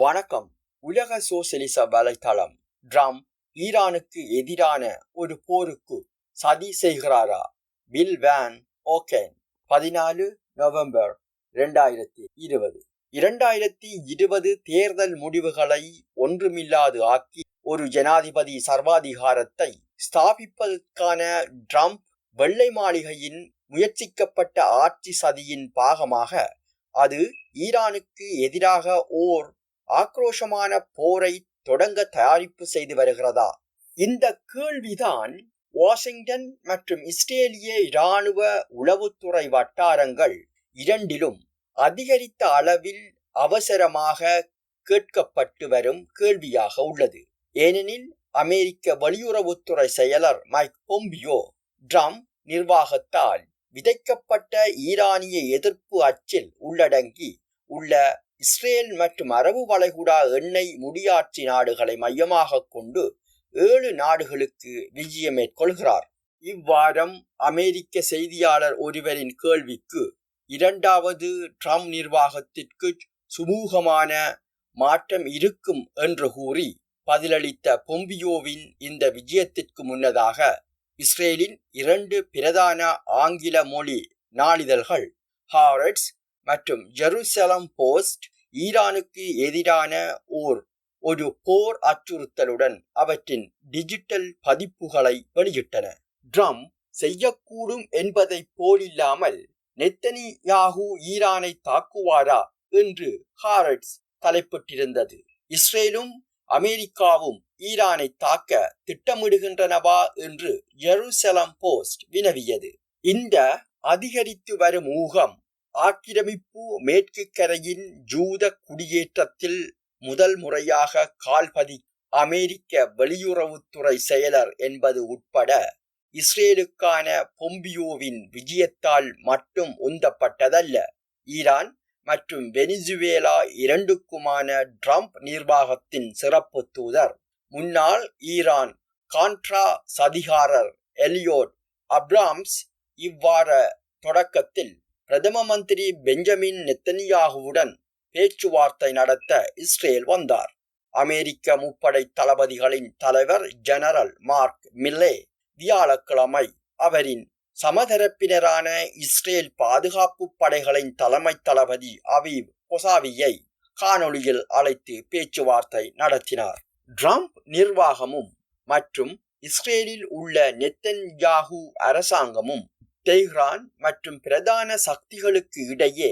வணக்கம். உலக சோசியலிச வலைத்தளம் ட்ரம் ஈரானுக்கு எதிரான ஒரு போருக்கு சதி செய்கிறாரா? Will van ஓகேன். பதினாலு நவம்பர் இரண்டாயிரத்தி இருபது. இரண்டாயிரத்தி இருபது தேர்தல் முடிவுகளை ஒன்றுமில்லாது ஆக்கி ஒரு ஜனாதிபதி சர்வாதிகாரத்தை ஸ்தாபிப்பதற்கான ட்ரம்ப் வெள்ளை மாளிகையின் முயற்சிக்கப்பட்ட ஆட்சி சதியின் பாகமாக அது ஈரானுக்கு எதிராக ஓர் ஆக்ரோஷமான போரை தொடங்க தயாரிப்பு செய்து வருகிறதா? இந்த கேள்விதான் வாஷிங்டன் மற்றும் இஸ்ரேலிய இராணுவ உளவுத்துறை வட்டாரங்கள் இரண்டிலும் அதிகரித்த அளவில் அவசரமாக கேட்கப்பட்டு வரும் கேள்வியாக உள்ளது. ஏனெனில் அமெரிக்க வெளியுறவுத்துறை செயலர் மைக் பொம்பியோ ட்ரம்ப் நிர்வாகத்தால் விதைக்கப்பட்ட ஈரானிய எதிர்ப்பு அச்சில் உள்ளடங்கி உள்ள இஸ்ரேல் மற்றும் அரபு வளைகுடா எண்ணெய் முடியாட்சி நாடுகளை மையமாக கொண்டு ஏழு நாடுகளுக்கு விஜயம் மேற்கொள்கிறார். இவ்வாரம் அமெரிக்க செய்தியாளர் ஒருவரின் கேள்விக்கு இரண்டாவது ட்ரம்ப் நிர்வாகத்திற்கு சுமூகமான மாற்றம் இருக்கும் என்று கூறி பதிலளித்த பொம்பியோவின் இந்த விஜயத்திற்கு முன்னதாக இஸ்ரேலின் இரண்டு பிரதான ஆங்கில மொழி நாளிதழ்கள் ஹாரட்ஸ் மற்றும் ஜெருசலம் போஸ்ட் ஈரானுக்கு எதிரான ஓர் ஒரு போர் அச்சுறுத்தலுடன் அவற்றின் டிஜிட்டல் பதிப்புகளை வெளியிட்டன. ட்ரம்ப் செய்யக்கூடும் என்பதை போலில்லாமல் நெத்தனியாகு ஈரானை தாக்குவாரா என்று ஹாரட்ஸ் தலைப்பிட்டிருந்தது. இஸ்ரேலும் அமெரிக்காவும் ஈரானை தாக்க திட்டமிடுகின்றனவா என்று ஜெருசலம் போஸ்ட் வினவியது. இந்த அதிகரித்து வரும் ஊகம் ஆக்கிரமிப்பு மேற்கு கரையின் ஜூத குடியேற்றத்தில் முதல் முறையாக கால்பதி அமெரிக்க வெளியுறவுத்துறை செயலர் என்பது உட்பட இஸ்ரேலுக்கான பொம்பியோவின் விஜயத்தால் மட்டும் உந்தப்பட்டதல்ல. ஈரான் மற்றும் வெனிசுவேலா இரண்டுக்குமான ட்ரம்ப் நிர்வாகத்தின் சிறப்பு தூதர். முன்னாள் ஈரான் கான்ட்ரா சதிகாரர் எலியோட் அப்ராம்ஸ் இவ்வார தொடக்கத்தில் பிரதம மந்திரி பெஞ்சமின் நெத்தனியாகுவுடன் பேச்சுவார்த்தை நடத்த இஸ்ரேல் வந்தார். அமெரிக்க முப்படை தளபதிகளின் தலைவர் ஜெனரல் மார்க் மில்லே வியாழக்கிழமை அவரின் சமதரப்பினரான இஸ்ரேல் பாதுகாப்பு படைகளின் தலைமை தளபதி அவீவ் கொசாவியை காணொளியில் அழைத்து பேச்சுவார்த்தை நடத்தினார். ட்ரம்ப் நிர்வாகமும் மற்றும் இஸ்ரேலில் உள்ள நெத்தன்யாகு அரசாங்கமும் தெஹ்ரான் மற்றும் பிரதான சக்திகளுக்கு இடையே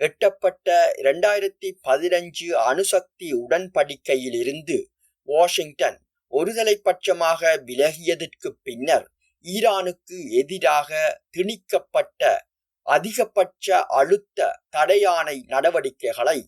எட்டப்பட்ட இரண்டாயிரத்தி பதினஞ்சு அணுசக்தி உடன்படிக்கையில் இருந்து வாஷிங்டன் ஒருதலை பட்சமாக விலகியதற்கு பின்னர் ஈரானுக்கு எதிராக திணிக்கப்பட்ட அதிகபட்ச அழுத்த தடையானை நடவடிக்கைகளை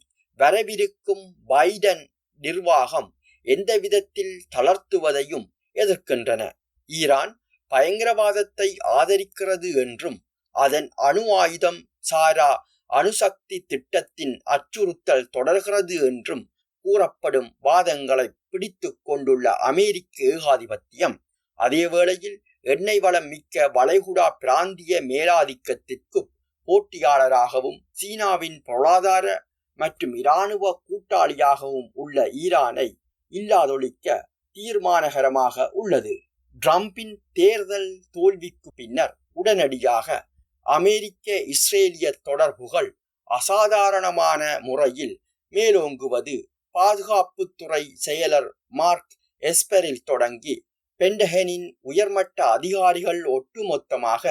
வரவிருக்கும் பைடன் நிர்வாகம் எந்த விதத்தில் தளர்த்துவதையும் எதிர்க்கின்றன. ஈரான் பயங்கரவாதத்தை ஆதரிக்கிறது என்றும் அதன் அணு ஆயுதம் சாரா அணுசக்தி திட்டத்தின் அச்சுறுத்தல் தொடர்கிறது என்றும் கூறப்படும் வாதங்களை பிடித்து கொண்டுள்ள அமெரிக்க ஏகாதிபத்தியம் அதே வேளையில் எண்ணெய் வளம் மிக்க வளைகுடா பிராந்திய மேலாதிக்கத்திற்கு போட்டியாளராகவும் சீனாவின் பொருளாதார மற்றும் இராணுவ கூட்டாளியாகவும் உள்ள ஈரானை இல்லாதொழிக்க தீர்மானகரமாக உள்ளது. ட்ரம்பின் தேர்தல் தோல்விக்கு பின்னர் உடனடியாக அமெரிக்க இஸ்ரேலிய தொடர்புகள் அசாதாரணமான முறையில் மேலோங்குவது பாதுகாப்புத்துறை செயலர் மார்க் எஸ்பரில் தொடங்கி பெண்டஹனின் உயர்மட்ட அதிகாரிகள் ஒட்டுமொத்தமாக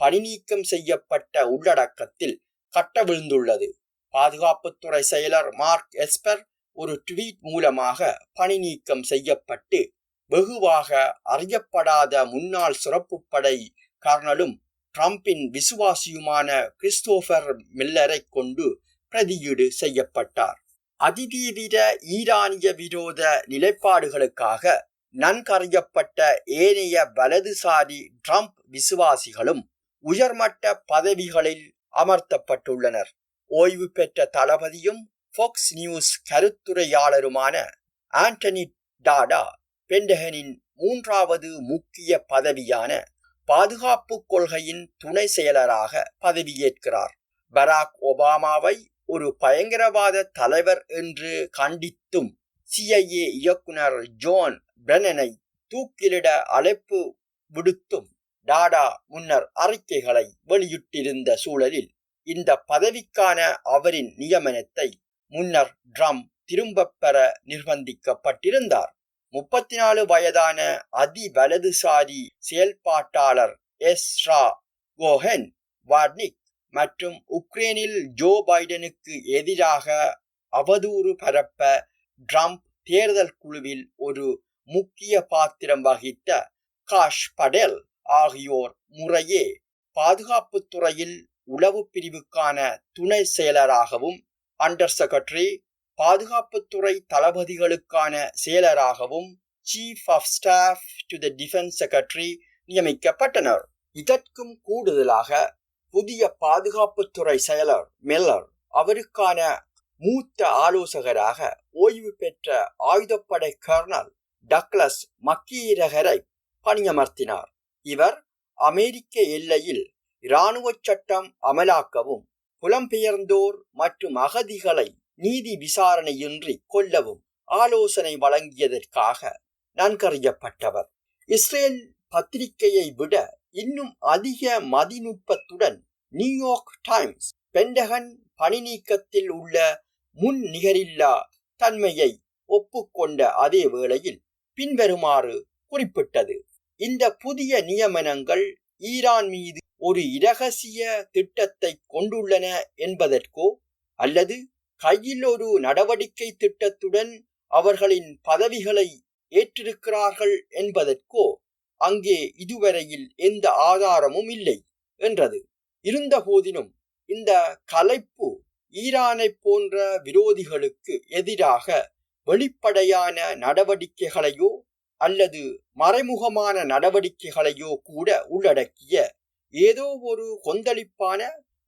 பணிநீக்கம் செய்யப்பட்ட உள்ளடக்கத்தில் கட்டவிழ்ந்துள்ளது. பாதுகாப்புத்துறை செயலர் மார்க் எஸ்பர் ஒரு ட்வீட் மூலமாக பணிநீக்கம் செய்யப்பட்டு வெகுவாக அறியப்படாத முன்னாள் சிறப்பு படை கர்னலும் ட்ரம்பின் விசுவாசியுமான கிறிஸ்டோபர் மில்லரை கொண்டு பிரதியீடு செய்யப்பட்டார். அதிதீவிர ஈரானிய விரோத நிலைப்பாடுகளுக்காக நன்கறியப்பட்ட ஏனைய வலதுசாரி ட்ரம்ப் விசுவாசிகளும் உயர்மட்ட பதவிகளில் அமர்த்தப்பட்டுள்ளனர். ஓய்வு பெற்ற தளபதியும் ஃபோக்ஸ் நியூஸ் கருத்துரையாளருமான ஆண்டனி டாடா பென்டகனின் மூன்றாவது முக்கிய பதவியான பாதுகாப்பு கொள்கையின் துணை செயலராக பதவியேற்கிறார். பராக் ஒபாமாவை ஒரு பயங்கரவாத தலைவர் என்று கண்டித்தும் சிஐஏ இயக்குனர் ஜோன் பிரெனனை தூக்கிலிட அழைப்பு விடுத்தும் டாடா முன்னர் அறிக்கைகளை வெளியிட்டிருந்த சூழலில் இந்த பதவிக்கான அவரின் நியமனத்தை முன்னர் ட்ரம் திரும்பப் பெற நிர்பந்திக்கப்பட்டிருந்தார். முப்பத்தி நாலு வயதான அதி வலதுசாரி செயல்பாட்டாளர் எஸ்ரா கோஹென் வார்னிக் மற்றும் உக்ரைனில் ஜோ பைடனுக்கு எதிராக அவதூறு பரப்ப ட்ரம்ப் தேர்தல் குழுவில் ஒரு முக்கிய பாத்திரம் வகித்த காஷ் படேல் ஆகியோர் முறையே பாதுகாப்புத்துறையில் உளவு பிரிவுக்கான துணை செயலராகவும் அண்டர் செக்ரட்டரி பாதுகாப்புத்துறை தளபதிகளுக்கான செயலராகவும் chief of staff to the defence secretary நியமிக்கப்பட்டனர். இதற்கும் கூடுதலாக புதிய பாதுகாப்புத்துறை செயலர் மெல்லர் அவருக்கான மூத்த ஆலோசகராக ஓய்வு பெற்ற ஆயுதப்படை கர்னல் டக்ளஸ் மக்கீரகரை பணியமர்த்தினார். இவர் அமெரிக்க எல்லையில் இராணுவ சட்டம் அமலாக்கவும் புலம்பெயர்ந்தோர் மற்றும் அகதிகளை நீதி விசாரணையின்றி கொல்லவும் ஆலோசனை வழங்கியதற்காக நன்கறியப்பட்டவர் இஸ்ரேல் பத்திரிகையை விட இன்னும் அதிக மதிநுட்பத்துடன் நியூயார்க் டைம்ஸ் பெண்டகன் பணி நீக்கத்தில் உள்ள முன் நிகரில்லா தன்மையை ஒப்புக்கொண்ட அதே வேளையில் பின்வருமாறு குறிப்பிட்டது. இந்த புதிய நியமனங்கள் ஈரான் மீது ஒரு இரகசிய திட்டத்தை கொண்டுள்ளன என்பதற்கோ அல்லது கையில் ஒரு நடவடிக்கை திட்டத்துடன் அவர்களின் பதவிகளை ஏற்றிருக்கிறார்கள் என்பதற்கோ அங்கே இதுவரையில் எந்த ஆதாரமும் இல்லை என்றது. இருந்த போதினும் இந்த கலைப்பு ஈரானை போன்ற விரோதிகளுக்கு எதிராக வெளிப்படையான நடவடிக்கைகளையோ அல்லது மறைமுகமான நடவடிக்கைகளையோ கூட உள்ளடக்கிய ஏதோ ஒரு கொந்தளிப்பான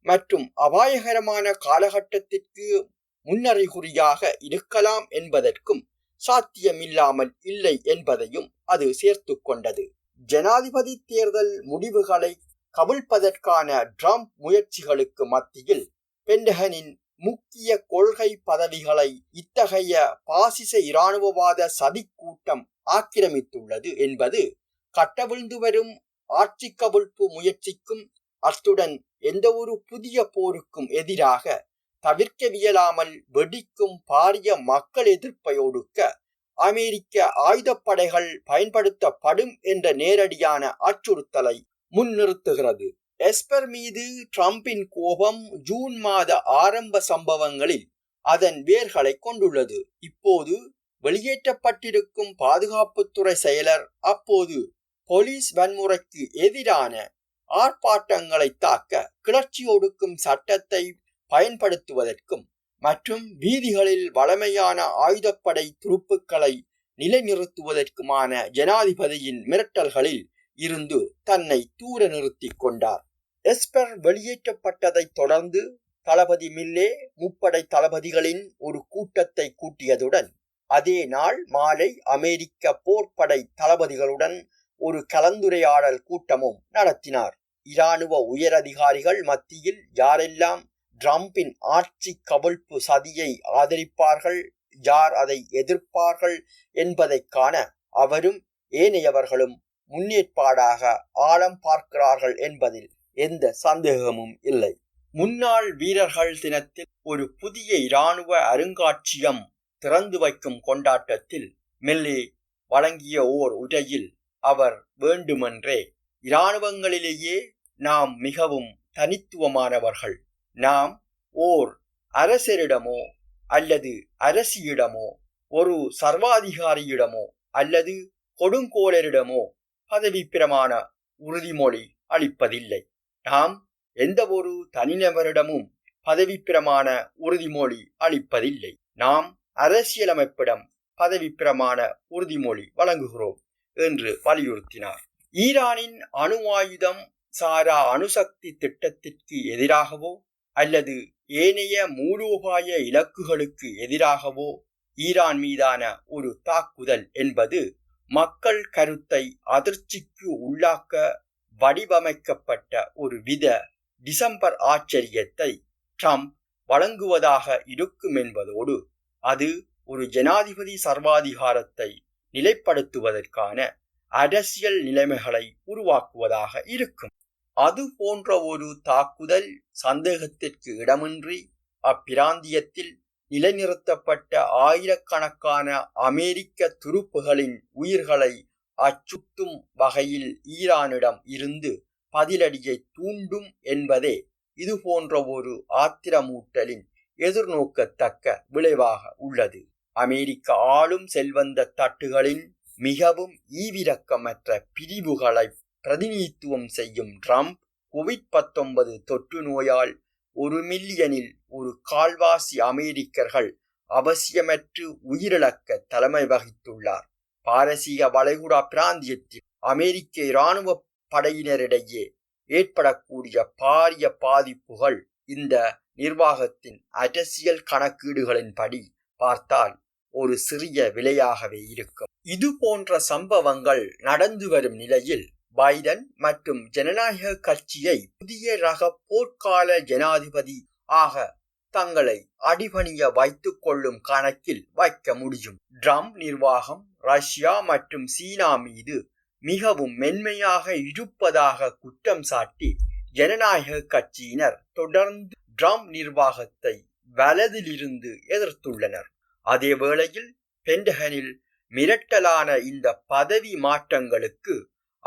மற்றும் அபாயகரமான காலகட்டத்திற்கு முன்னறிகுறியாக இருக்கலாம் என்பதற்கும் சாத்தியமில்லாமல் இல்லை என்பதையும் அது சேர்த்து கொண்டது ஜனாதிபதி தேர்தல் முடிவுகளை கவிழ்ப்பதற்கான ட்ரம்ப் முயற்சிகளுக்கு மத்தியில் பென்டகனின் முக்கிய கொள்கை பதவிகளை இத்தகைய பாசிச இராணுவவாத சதி கூட்டம் ஆக்கிரமித்துள்ளது என்பது கட்டவிழ்ந்து வரும் ஆட்சி கவிழ்ப்பு முயற்சிக்கும் அத்துடன் எந்த ஒரு புதிய போருக்கும் எதிராக தவிர்க்கவியலாமல் வெடிக்கும் பாரிய மக்கள் எதிர்ப்பை ஒடுக்க அமெரிக்க ஆயுதப்படைகள் பயன்படுத்தப்படும் என்ற நேரடியான அச்சுறுத்தலை முன்னிறுத்துகிறது. எஸ்பர் மீது ட்ரம்பின் கோபம் ஜூன் மாத ஆரம்ப சம்பவங்களில் அதன் வேர்களை கொண்டுள்ளது. இப்போது வெளியேற்றப்பட்டிருக்கும் பாதுகாப்புத்துறை செயலர் அப்போது போலீஸ் வன்முறைக்கு எதிரான ஆர்ப்பாட்டங்களை தாக்க கிளர்ச்சி ஒடுக்கும் சட்டத்தை பயன்படுத்துவதற்கும் மற்றும் வீதிகளில் வளமையான ஆயுதப்படை துருப்புக்களை நிலைநிறுத்துவதற்குமான ஜனாதிபதியின் மிரட்டல்களில் இருந்து தன்னை தூர நிறுத்திக் கொண்டார். எஸ்பர் வெளியேற்றப்பட்டதைத் தொடர்ந்து தளபதி மில்லே முப்படை தளபதிகளின் ஒரு கூட்டத்தை கூட்டியதுடன் அதே நாள் மாலை அமெரிக்க போர்ப்படை தளபதிகளுடன் ஒரு கலந்துரையாடல் கூட்டமும் நடத்தினார். இராணுவ உயரதிகாரிகள் மத்தியில் யாரெல்லாம் ட்ரம்பின் ஆட்சி கவிழ்ப்பு சதியை ஆதரிப்பார்கள் யார் அதை எதிர்ப்பார்கள் என்பதைக் காண அவரும் ஏனையவர்களும் முன்னேற்பாடாக ஆழம் பார்க்கிறார்கள் என்பதில் எந்த சந்தேகமும் இல்லை. முன்னாள் வீரர்கள் தினத்தில் ஒரு புதிய இராணுவ அருங்காட்சியம் திறந்து வைக்கும் கொண்டாட்டத்தில் மெல்லே வழங்கிய ஓர் உரையில் அவர் வேண்டுமென்றே இராணுவங்களிலேயே நாம் மிகவும் தனித்துவமானவர்கள். நாம் ஓர் அரசரிடமோ அல்லது அரசியிடமோ ஒரு சர்வாதிகாரியிடமோ அல்லது கொடுங்கோலரிடமோ பதவி பிரமாண உறுதிமொழி அளிப்பதில்லை. நாம் எந்த ஒரு தனிநபரிடமும் பதவி பிரமாண உறுதிமொழி அளிப்பதில்லை. நாம் அரசியலமைப்பிடம் பதவி பிரமாண உறுதிமொழி வழங்குகிறோம் என்று வலியுறுத்தினார். ஈரானின் அணு ஆயுதம் சாரா அணுசக்தி திட்டத்திற்கு எதிராகவோ அல்லது ஏனைய மூலோபாய இலக்குகளுக்கு எதிராகவோ ஈரான் மீதான ஒரு தாக்குதல் என்பது மக்கள் கருத்தை அதிர்ச்சிக்கு உள்ளாக்க வடிவமைக்கப்பட்ட ஒரு வித டிசம்பர் ஆச்சரியத்தை ட்ரம்ப் வழங்குவதாக இருக்கும் என்பதோடு அது ஒரு ஜனாதிபதி சர்வாதிகாரத்தை நிலைப்படுத்துவதற்கான அரசியல் நிலைமைகளை உருவாக்குவதாக இருக்கும். அது போன்ற ஒரு தாக்குதல் சந்தேகத்திற்கு இடமின்றி அப்பிராந்தியத்தில் நிலைநிறுத்தப்பட்ட ஆயிரக்கணக்கான அமெரிக்க துருப்புகளின் உயிர்களை அச்சுட்டும் வகையில் ஈரானிடம் இருந்து பதிலடியை தூண்டும் என்பதே இது போன்ற ஒரு ஆத்திரமூட்டலின் எதிர்நோக்கத்தக்க விளைவாக உள்ளது. அமெரிக்க ஆளும் செல்வந்த தட்டுகளின் மிகவும் ஈவிரக்கமற்ற பிரிவுகளை பிரதிநிதித்துவம் செய்யும் ட்ரம்ப் கோவிட் பத்தொன்பது தொற்று நோயால் ஒரு மில்லியனில் ஒரு கால்வாசி அமெரிக்கர்கள் அவசியமற்று உயிரிழக்க தலைமை வகித்துள்ளார். பாரசீக வளைகுடா பிராந்தியத்தில் அமெரிக்க இராணுவ படையினரிடையே ஏற்படக்கூடிய பாரிய பாதிப்புகள் இந்த நிர்வாகத்தின் அரசியல் கணக்கீடுகளின்படி பார்த்தால் ஒரு சிறிய விலையாகவே இருக்கும். இது போன்ற சம்பவங்கள் நடந்து வரும் நிலையில் பைடன் மற்றும் ஜனநாயக கட்சியை புதிய ரக போர்க்கால ஜனாதிபதி ஆக தங்களை அடிபணிய வைத்துக் கொள்ளும் கணக்கில் வைக்க முடியும். ட்ரம்ப் நிர்வாகம் ரஷ்யா மற்றும் சீனா மீது மிகவும் மென்மையாக இருப்பதாக குற்றம் சாட்டி ஜனநாயக கட்சியினர் தொடர்ந்து ட்ரம்ப் நிர்வாகத்தை வலதிலிருந்து எதிர்த்துள்ளனர். அதே வேளையில் பென்டகனில் மிரட்டலான இந்த பதவி மாற்றங்களுக்கு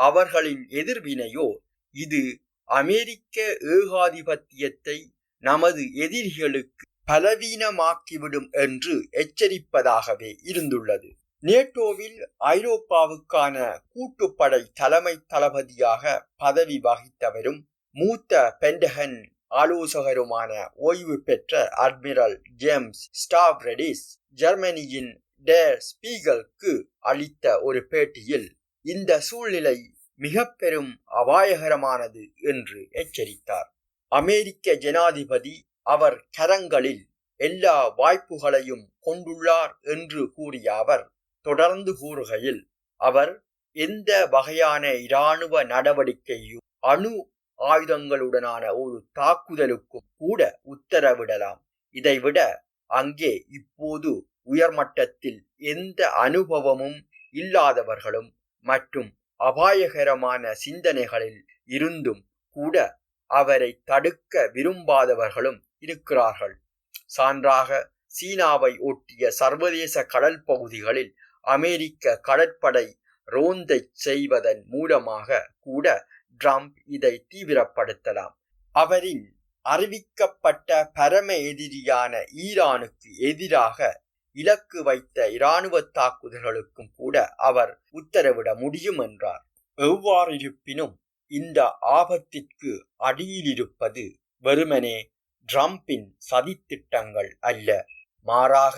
அவர்களின் எதிர்வினையோ இது அமெரிக்க ஏகாதிபத்தியத்தை நமது எதிரிகளுக்கு பலவீனமாக்கிவிடும் என்று எச்சரிப்பதாகவே இருந்துள்ளது. நேட்டோவில் ஐரோப்பாவுக்கான கூட்டுப்படை தலைமை தளபதியாக பதவி வகித்தவரும் மூத்த பென்டகன் ஆலோசகருமான ஓய்வு பெற்ற அட்மிரல் ஜேம்ஸ் ஸ்டாவ்ரெடிஸ் ஜெர்மனியின் டே ஸ்பீகல்க்கு அளித்த ஒரு பேட்டியில் இந்த சூழ்நிலை மிக பெரும் அபாயகரமானது என்று எச்சரித்தார். அமெரிக்க ஜனாதிபதி அவர் கரங்களில் எல்லா வாய்ப்புகளையும் கொண்டுள்ளார் என்று கூறிய அவர் தொடர்ந்து கூறுகையில் அவர் எந்த வகையான இராணுவ நடவடிக்கையும் அணு ஆயுதங்களுடனான ஒரு தாக்குதலுக்கும் கூட உத்தரவிடலாம். இதைவிட அங்கே இப்போது உயர்மட்டத்தில் எந்த அனுபவமும் இல்லாதவர்களும் மற்றும் அபாயகரமான சிந்தனைகளில் இருந்தும் கூட அவரை தடுக்க விரும்பாதவர்களும் இருக்கிறார்கள். சான்றாக சீனாவை ஒட்டிய சர்வதேச கடல் பகுதிகளில் அமெரிக்க கடற்படை ரோந்தை செய்வதன் மூலமாக கூட ட்ரம்ப் இதை தீவிரப்படுத்தலாம். அவரின் அறிவிக்கப்பட்ட பரம எதிரியான ஈரானுக்கு எதிராக இலக்கு வைத்த இராணுவ தாக்குதல்களுக்கும் கூட அவர் உத்தரவிட முடியும் என்றார். எவ்வாறிருப்பினும் இந்த ஆபத்திற்கு அடியிலிருப்பது வெறுமனே ட்ரம்பின் சதித்திட்டங்கள் அல்ல. மாறாக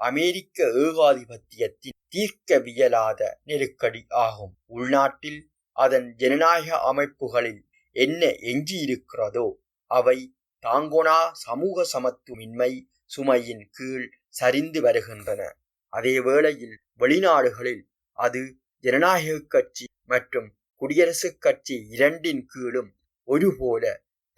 அமெரிக்க ஏகாதிபத்தியத்தின் தீர்க்கவியலாத நெருக்கடி ஆகும். உள்நாட்டில் அதன் ஜனநாயக அமைப்புகளில் என்ன எஞ்சியிருக்கிறதோ அவை தாங்கோனா சமூக சமத்துவமின்மை சுமையின் கீழ் சரிந்து வருகின்றன. அதே வேளையில் வெளிநாடுகளில் அது ஜனநாயக கட்சி மற்றும் குடியரசுக் கட்சி இரண்டின் கீழும் ஒருபோல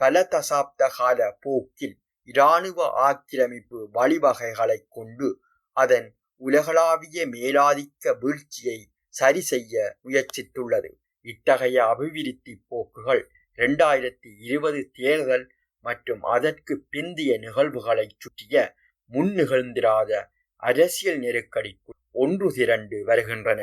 பல தசாப்த கால போக்கில் இராணுவ ஆக்கிரமிப்பு வழிவகைகளை கொண்டு அதன் உலகளாவிய மேலாதிக்க வீழ்ச்சியை சரி செய்ய முயற்சித்துள்ளது. இத்தகைய அபிவிருத்தி போக்குகள் இரண்டாயிரத்தி இருபது தேர்தல் மற்றும் அதற்கு பிந்திய நிகழ்வுகளை சுற்றிய முன் நிகழ்ந்திராத அரசியல் நெருக்கடிக்குள் ஒன்று திரண்டு வருகின்றன.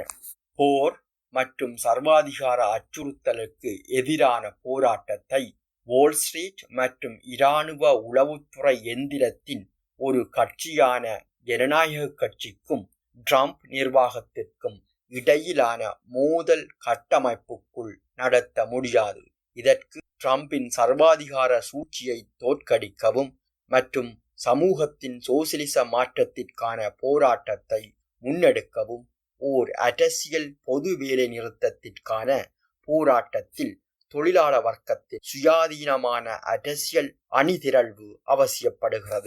போர் மற்றும் சர்வாதிகார அச்சுறுத்தலுக்கு எதிரான போராட்டத்தை வால் ஸ்ட்ரீட் மற்றும் இராணுவ உளவுத்துறை எந்திரத்தின் ஒரு கட்சியான ஜனநாயக கட்சிக்கும் ட்ரம்ப் நிர்வாகத்திற்கும் இடையிலான மோதல் கட்டமைப்புக்குள் நடத்த முடியாது. இதற்கு ட்ரம்பின் சர்வாதிகார சூழ்ச்சியை தோற்கடிக்கவும் மற்றும் சமூகத்தின் சோசியலிச மாற்றத்திற்கான போராட்டத்தை முன்னெடுக்கவும் ஓர் அரசியல் பொது வேலை நிறுத்தத்திற்கான போராட்டத்தில் தொழிலாள வர்க்கத்தின் சுயாதீனமான அரசியல் அணிதிரள்வு அவசியப்படுகிறது.